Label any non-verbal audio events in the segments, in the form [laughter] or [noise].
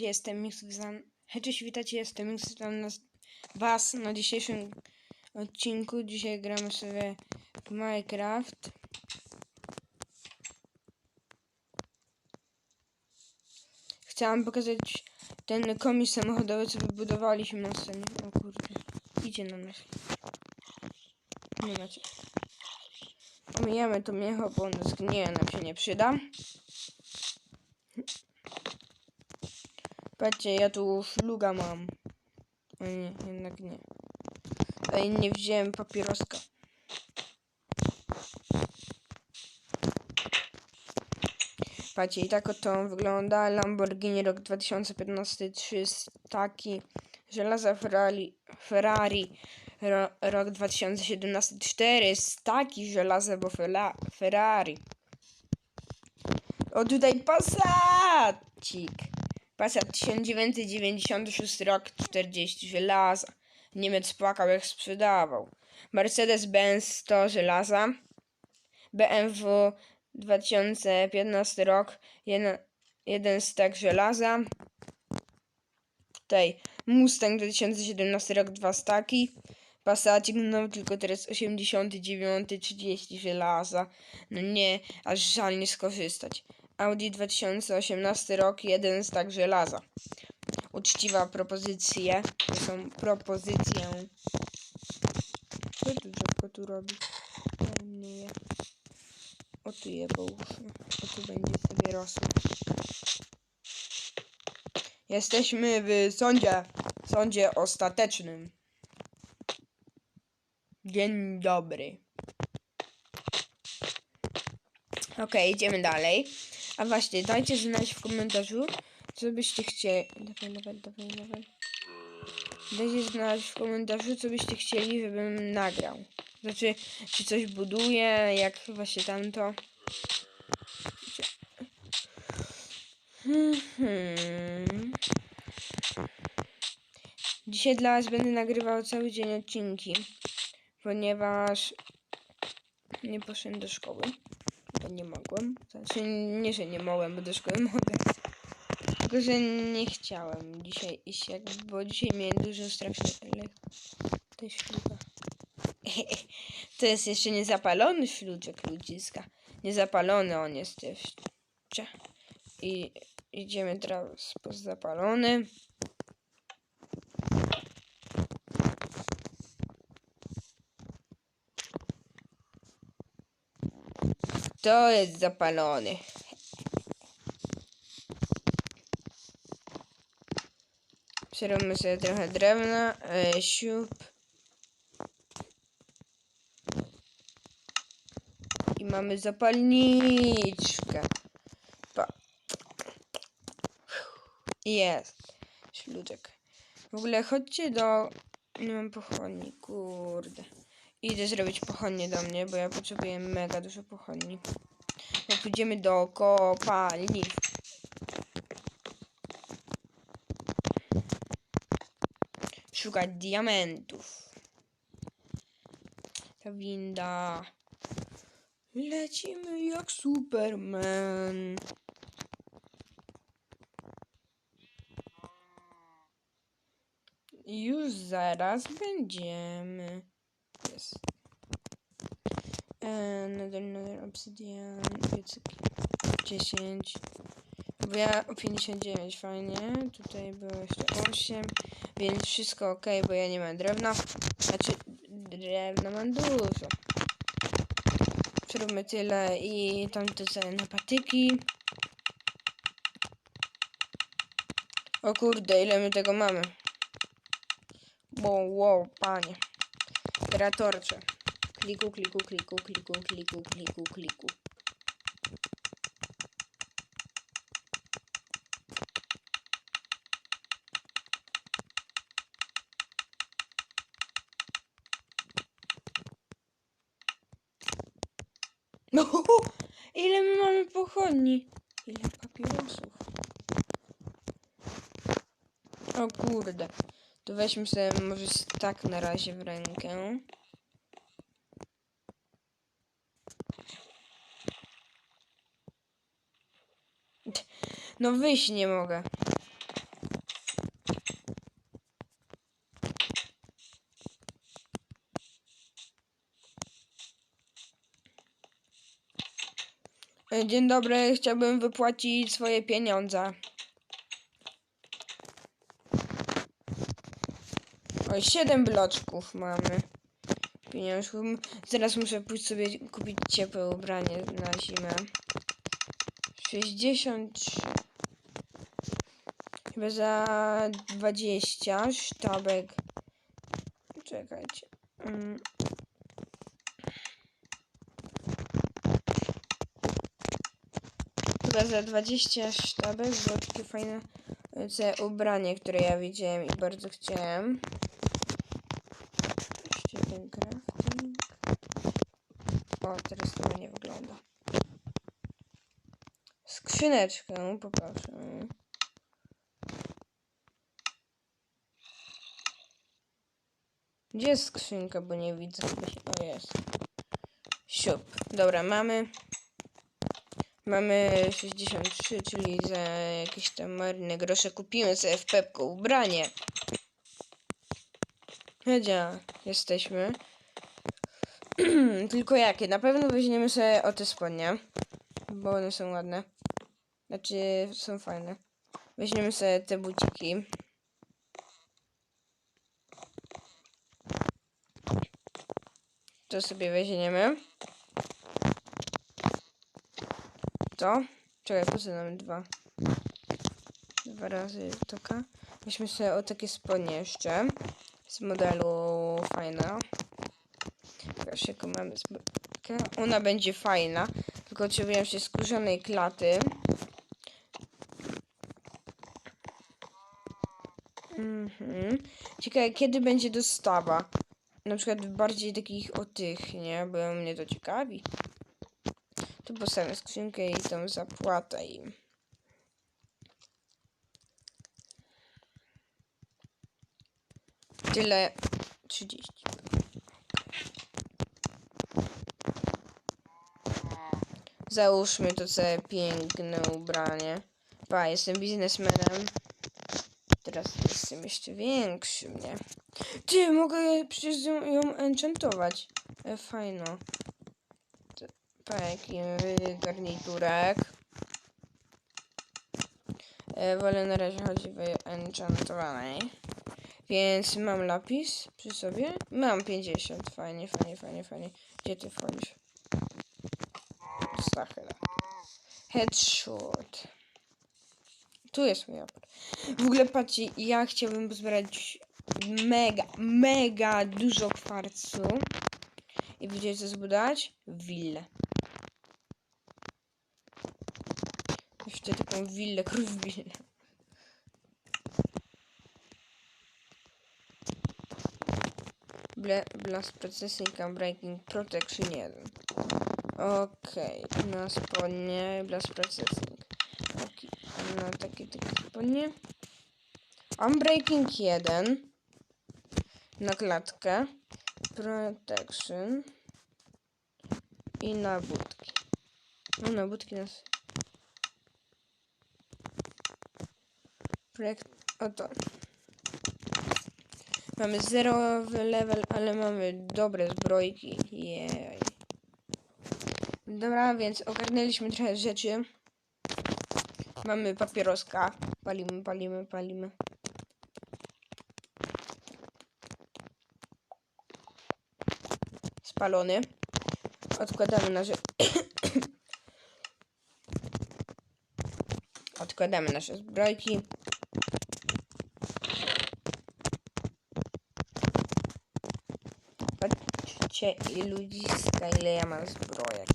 jestem Mixzan. Hej, cześć, witajcie, jestem Mixzan na was na dzisiejszym odcinku. Dzisiaj gramy sobie w Minecraft. Chciałam pokazać ten komis samochodowy, co wybudowaliśmy na scenie. O kurde, idzie na nas. Nie macie. Omijamy to miecho, bo ono zgnieje, nam się nie przyda. Patrzcie, ja tu szluga mam. O nie, jednak nie. Ej, nie wziąłem papieroska. Patrzcie, i tak oto wygląda Lamborghini rok 2015 3 taki żelaza Ferrari, Ferrari ro, rok 2017 4 staki żelaza, bo fela, Ferrari. O tutaj Passacik. Passat 1996 rok 40 żelaza. Niemiec płakał jak sprzedawał. Mercedes-Benz 100 żelaza. BMW 2015 rok 1, jeden stek żelaza. Tutaj Mustang 2017 rok 2 staki. Passacik no tylko teraz 89 30 żelaza. No nie, aż żal nie skorzystać. Audi 2018 rok, jeden stak żelaza. Uczciwa propozycja. To są propozycje. Co tu drzewko tu robi? Nie je. O tu je. O tu będzie sobie rosło. Jesteśmy w sądzie. Sądzie ostatecznym. Dzień dobry. Okej, idziemy dalej. A właśnie, dajcie znać w komentarzu, co byście chcieli. Dawaj, dawaj, dawaj, dawaj. Dajcie znać w komentarzu, co byście chcieli, żebym nagrał. Znaczy, czy coś buduję, jak właśnie tamto. Hmm. Dzisiaj dla Was będę nagrywał cały dzień odcinki, ponieważ nie poszedłem do szkoły. Nie mogłem. Znaczy, nie, że nie mogłem, bo do szkoły mogę. Tylko, że nie chciałem dzisiaj iść, jakby, bo dzisiaj miałem dużo strasznych To jest śluga. [laughs] To jest jeszcze niezapalony śluczek ludziska. Niezapalony on jest jeszcze. I idziemy teraz po zapalony. To jest zapalony. Przerobimy sobie trochę drewna, e, siup. I mamy zapalniczkę. Pa. Jest. Śluczek. W ogóle chodźcie do... Nie mam pochodni, kurde. Idę zrobić pochodnie do mnie, bo ja potrzebuję mega dużo pochodni. Bo pójdziemy do kopalni. Szukać diamentów. Ta winda. Lecimy jak Superman. Już zaraz będziemy. Jest. E, Nether, nether, obsidian, piecyki. 10. Bo ja o 59, fajnie. Tutaj było jeszcze 8. Więc wszystko ok, bo ja nie mam drewna. Znaczy, drewna mam dużo. Przeróbmy tyle i tamte sobie na patyki. O kurde, ile my tego mamy. Wow, wow, panie. Teraz torcze. Kliku, kliku, kliku, kliku, kliku, kliku, kliku. No, [laughs] ile my mamy pochodni? Ile papierosów? O kurde. To weźmy sobie może tak na razie w rękę. No wyjść nie mogę. Dzień dobry, chciałbym wypłacić swoje pieniądze. Oj, 7 bloczków mamy. Pieniążków. Zaraz muszę pójść sobie kupić ciepłe ubranie na zimę. 63. Chyba za 20 sztabek. Czekajcie. Mm. Chyba za 20 sztabek było takie fajne ubranie, które ja widziałem i bardzo chciałem. Crafting. O, teraz to nie wygląda. Skrzyneczkę poproszę. Gdzie jest skrzynka, bo nie widzę. O, jest. Siup. Dobra, mamy. Mamy 63, czyli za jakieś tam marne grosze kupimy sobie w Pepko ubranie. Hedzia, jesteśmy. [clears throat] Tylko jakie? Na pewno weźmiemy sobie o te spodnie, bo one są ładne. Znaczy, są fajne. Weźmiemy sobie te buciki. To sobie weźmiemy. To? Czekaj, po co nam dwa? Dwa razy toka. Weźmy sobie o takie spodnie jeszcze. Z modelu fajna. Pokaż jaką mamy zbrojkę. Ona będzie fajna. Tylko potrzebuję się skórzanej klaty. Mhm. Ciekawe, kiedy będzie dostawa? Na przykład bardziej takich o tych, nie? Bo mnie to ciekawi. Tu postawię skrzynkę i tą zapłatę im. Tyle 30. Załóżmy to sobie piękne ubranie. Pa, jestem biznesmenem. Teraz jestem jeszcze większym, nie? Ty, mogę przecież ją, ją enchantować. E, fajno. Pa, jaki garniturek. E, wolę na razie chodzi w enchantowanej. Więc mam lapis przy sobie. Mam 50. Fajnie, fajnie, fajnie, fajnie. Gdzie ty wchodzisz? Stachyla. Headshot. Tu jest mój apel. W ogóle patrzcie, ja chciałbym zbierać mega, mega dużo kwarcu. I wiecie co zbudować? Willę. Jeszcze taką willę, krówwillę. Blast Processing and Breaking Protection 1. Okej, na spodnie Blast Processing. Taki, na takie, takie spodnie. Unbreaking 1. Na klatkę. Protection. I na budki. No na budki nas... Projekt... Oto. Mamy zerowy level, ale mamy dobre zbrojki. Jej. Dobra, więc ogarnęliśmy trochę rzeczy. Mamy papieroska. Palimy, palimy, palimy. Spalony. Odkładamy nasze... [coughs] Odkładamy nasze zbrojki. Patrzcie ilu ludziska, ile ja mam zbrojek.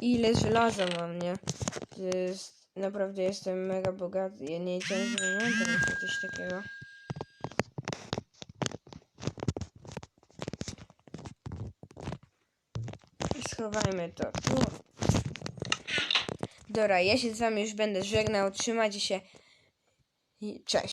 Ile żelaza mam, nie? To jest, naprawdę jestem mega bogaty. Ja nie mam teraz coś takiego. I schowajmy to. Dobra, ja się z wami już będę żegnał. Trzymajcie się. I cześć.